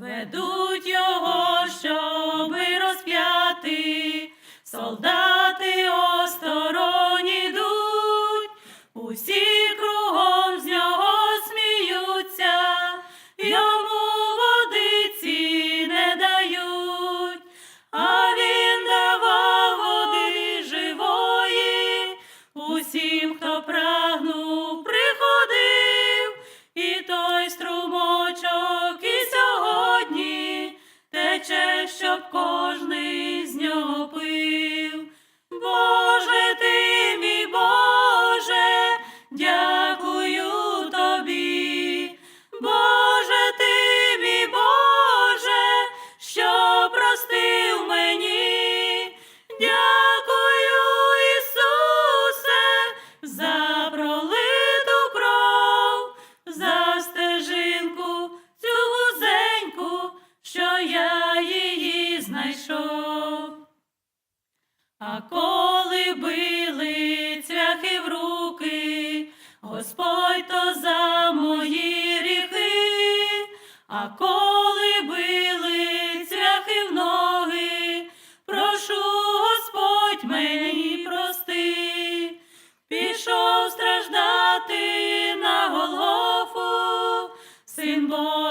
Ведуть його, щоби розп'яти, солдати осторонь ідуть, усі кругом з нього сміються, йому водиці не дають, а він давав води живої, усім, хто прав. коли били цвяхи в руки, Господь то за мої ріхи, а коли били цвяхи в ноги, прошу Господь мені прости, пішов страждати на голову, син Божий.